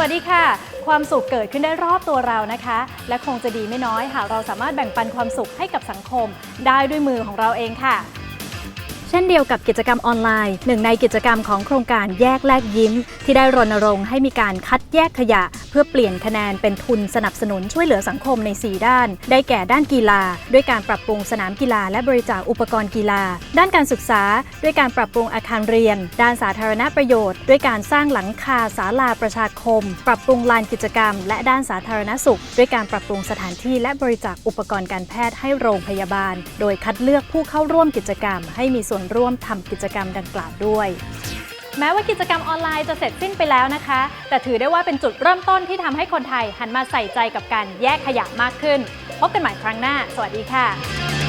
วัสดีค่ะ ความสุขเกิดขึ้นได้รอบตัวเรานะคะ และคงจะดีไม่น้อยหากเราสามารถแบ่งปันความสุขให้กับสังคม ได้ด้วยมือของเราเองค่ะ เช่นเดียวกับกิจกรรมออนไลน์หนึ่งในกิจกรรมของโครงการแยกแลกยิ้ม ที่ได้รณรงค์ให้มีการคัดแยกขยะเพื่อเปลี่ยนคะแนนเป็นทุนสนับสนุนช่วยเหลือสังคมใน 4 ด้าน ได้แก่ด้านกีฬา ด้วยการปรับปรุงสนามกีฬา และบริจาคอุปกรณ์กีฬา ด้านการศึกษา ด้วยการปรับปรุงอาคารเรียน ด้านสาธารณประโยชน์ ด้วยการสร้างหลังคาศาลาประชาคม ปรับปรุงลานกิจกรรม และด้านสาธารณสุข ด้วยการปรับปรุงสถานที่และบริจาคอุปกรณ์การแพทย์ให้โรงพยาบาล โดยคัดเลือกผู้เข้าร่วมกิจกรรม ให้มีส่วนร่วมทำกิจกรรมดังกล่าวด้วย แม้ว่ากิจกรรมออนไลน์จะเสร็จสิ้นไปแล้วนะคะ แต่ถือได้ว่าเป็นจุดเริ่มต้นที่ทำให้คนไทยหันมาใส่ใจกับการแยกขยะมากขึ้น พบกันใหม่ครั้งหน้า สวัสดีค่ะ